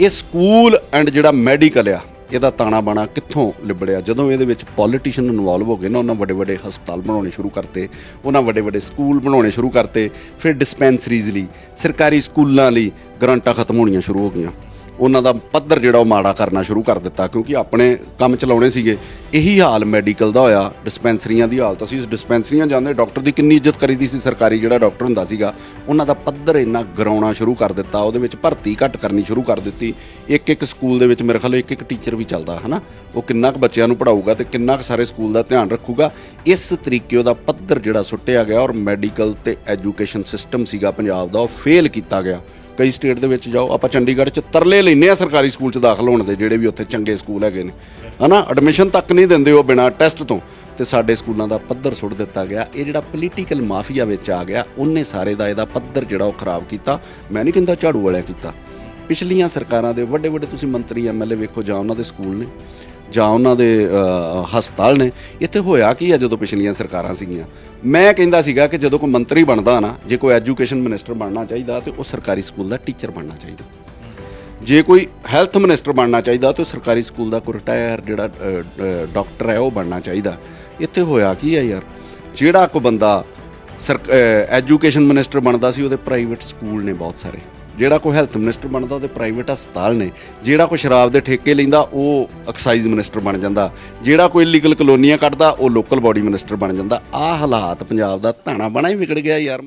ਇਹ school and ਜਿਹੜਾ medical ਆ, ਇਹਦਾ ਤਾਣਾ ਬਾਣਾ ਕਿੱਥੋਂ ਲਿਬੜਿਆ? ਜਦੋਂ ਇਹਦੇ ਵਿੱਚ ਪੋਲੀਟੀਸ਼ੀਅਨ ਇਨਵੋਲਵ ਹੋ ਗਏ ਨਾ, ਉਹਨਾਂ ਵੱਡੇ ਵੱਡੇ ਹਸਪਤਾਲ ਬਣਾਉਣੇ ਸ਼ੁਰੂ ਕਰਤੇ, ਉਹਨਾਂ ਵੱਡੇ ਵੱਡੇ ਸਕੂਲ ਬਣਾਉਣੇ ਸ਼ੁਰੂ ਕਰਤੇ, ਫਿਰ ਡਿਸਪੈਂਸਰੀਜ਼ ਲਈ, ਸਰਕਾਰੀ ਸਕੂਲਾਂ ਲਈ ਗਰੰਟਾਂ ਖਤਮ ਹੋਣੀਆਂ ਸ਼ੁਰੂ ਹੋ ਗਈਆਂ। ਉਹਨਾਂ ਦਾ ਪੱਧਰ ਜਿਹੜਾ ਉਹ ਮਾੜਾ ਕਰਨਾ ਸ਼ੁਰੂ ਕਰ ਦਿੱਤਾ ਕਿਉਂਕਿ ਆਪਣੇ ਕੰਮ ਚਲਾਉਣੇ ਸੀਗੇ। ਇਹੀ ਹਾਲ ਮੈਡੀਕਲ ਦਾ ਹੋਇਆ। ਡਿਸਪੈਂਸਰੀਆਂ ਦੀ ਹਾਲਤ, ਅਸੀਂ ਡਿਸਪੈਂਸਰੀਆਂ ਜਾਂਦੇ ਡਾਕਟਰ ਦੀ ਕਿੰਨੀ ਇੱਜ਼ਤ ਕਰੀਦੀ ਸੀ, ਸਰਕਾਰੀ ਜਿਹੜਾ ਡਾਕਟਰ ਹੁੰਦਾ ਸੀਗਾ, ਉਹਨਾਂ ਦਾ ਪੱਧਰ ਇੰਨਾ ਗਰਾਉਣਾ ਸ਼ੁਰੂ ਕਰ ਦਿੱਤਾ, ਉਹਦੇ ਵਿੱਚ ਭਰਤੀ ਘੱਟ ਕਰਨੀ ਸ਼ੁਰੂ ਕਰ ਦਿੱਤੀ। ਇੱਕ ਇੱਕ ਸਕੂਲ ਦੇ ਵਿੱਚ ਮੇਰੇ ਖਿਆਲ ਇੱਕ ਇੱਕ ਟੀਚਰ ਵੀ ਚੱਲਦਾ, ਹਨਾ? ਉਹ ਕਿੰਨਾ ਕੁ ਬੱਚਿਆਂ ਨੂੰ ਪੜਾਊਗਾ ਤੇ ਕਿੰਨਾ ਕੁ ਸਾਰੇ ਸਕੂਲ ਦਾ ਧਿਆਨ ਰੱਖੂਗਾ। ਇਸ ਤਰੀਕੇ ਉਹਦਾ ਪੱਧਰ ਜਿਹੜਾ ਸੁੱਟਿਆ ਗਿਆ ਔਰ ਮੈਡੀਕਲ ਤੇ ਐਜੂਕੇਸ਼ਨ ਸਿਸਟਮ ਸੀਗਾ ਪੰਜਾਬ ਦਾ, ਉਹ ਫੇਲ ਕੀਤਾ ਗਿਆ। ਕਈ ਸਟੇਟ ਦੇ ਵਿੱਚ ਜਾਓ, ਆਪਾਂ ਚੰਡੀਗੜ੍ਹ 'ਚ ਤਰਲੇ ਲੈਨੇ ਆ ਸਰਕਾਰੀ ਸਕੂਲ 'ਚ ਦਾਖਲ ਹੋਣ ਦੇ, ਜਿਹੜੇ ਵੀ ਉੱਥੇ ਚੰਗੇ ਸਕੂਲ ਹੈਗੇ ਨੇ। ਹਨਾ? ਐਡਮਿਸ਼ਨ ਤੱਕ ਨਹੀਂ ਦਿੰਦੇ ਉਹ ਬਿਨਾਂ ਟੈਸਟ ਤੋਂ। ਤੇ ਸਾਡੇ ਸਕੂਲਾਂ ਦਾ ਪੱਧਰ ਸੁੱਟ ਦਿੱਤਾ ਗਿਆ। ਇਹ ਜਿਹੜਾ ਪੋਲੀਟੀਕਲ ਮਾਫੀਆ ਵਿੱਚ ਆ ਗਿਆ, ਉਹਨੇ ਸਾਰੇ ਦਾ ਇਹਦਾ ਪੱਧਰ ਜਿਹੜਾ ਉਹ ਖਰਾਬ ਕੀਤਾ। ਮੈਂ ਨਹੀਂ ਕਹਿੰਦਾ ਝਾੜੂ ਵਾਲਿਆਂ ਕੀਤਾ। ਪਿਛਲੀਆਂ ਸਰਕਾਰਾਂ ਦੇ ਵੱਡੇ ਵੱਡੇ ਤੁਸੀਂ ਮੰਤਰੀ ਐਮਐਲਏ ਵੇਖੋ ਜਾਂ ਉਹਨਾਂ ਦੇ ਸਕੂਲ ਨੇ ਜਾਂ ਉਹਨਾਂ ਦੇ ਹਸਪਤਾਲ ਨੇ, ਇੱਥੇ ਹੋਇਆ ਕੀ ਆ ਜਦੋਂ ਪਿਛਲੀਆਂ ਸਰਕਾਰਾਂ ਸੀਗੀਆਂ? ਮੈਂ ਕਹਿੰਦਾ ਸੀਗਾ ਕਿ ਜਦੋਂ ਕੋਈ ਮੰਤਰੀ ਬਣਦਾ ਨਾ, ਜੇ ਕੋਈ ਐਜੂਕੇਸ਼ਨ ਮਿਨਿਸਟਰ ਬਣਨਾ ਚਾਹੀਦਾ, ਤੇ ਉਹ ਸਰਕਾਰੀ ਸਕੂਲ ਦਾ ਟੀਚਰ ਬਣਨਾ ਚਾਹੀਦਾ। ਜੇ ਕੋਈ ਹੈਲਥ ਮਿਨਿਸਟਰ ਬਣਨਾ ਚਾਹੀਦਾ, ਤੇ ਉਹ ਸਰਕਾਰੀ ਸਕੂਲ ਦਾ ਕੋਈ ਰਿਟਾਇਰ ਜਿਹੜਾ ਡਾਕਟਰ ਹੈ, ਉਹ ਬਣਨਾ ਚਾਹੀਦਾ। ਇੱਥੇ ਹੋਇਆ ਕੀ ਹੈ ਯਾਰ? ਜਿਹੜਾ ਕੋਈ ਬੰਦਾ ਐਜੂਕੇਸ਼ਨ ਮਿਨਿਸਟਰ ਬਣਦਾ ਸੀ, ਉਹਦੇ ਪ੍ਰਾਈਵੇਟ ਸਕੂਲ ਨੇ ਬਹੁਤ ਸਾਰੇ। ਜਿਹੜਾ ਕੋਈ ਹੈਲਥ ਮਿਨਿਸਟਰ ਬਣਦਾ, ਉਹਦੇ ਪ੍ਰਾਈਵੇਟ ਹਸਪਤਾਲ ਨੇ, ਜਿਹੜਾ ਕੋਈ ਸ਼ਰਾਬ ਦੇ ਠੇਕੇ ਲੈਂਦਾ, ਉਹ ਐਕਸਾਈਜ਼ ਮਿਨਿਸਟਰ ਬਣ ਜਾਂਦਾ। ਜਿਹੜਾ ਕੋਈ ਇਲੀਗਲ ਕਲੋਨੀਆਂ ਕੱਢਦਾ, ਉਹ ਲੋਕਲ ਬਾਡੀ ਮਿਨਿਸਟਰ ਬਣ ਜਾਂਦਾ। ਆਹ ਹਾਲਾਤ ਪੰਜਾਬ ਦਾ ਧਾਣਾ ਬਣਾ ਹੀ ਵਿਗੜ ਗਿਆ ਯਾਰ।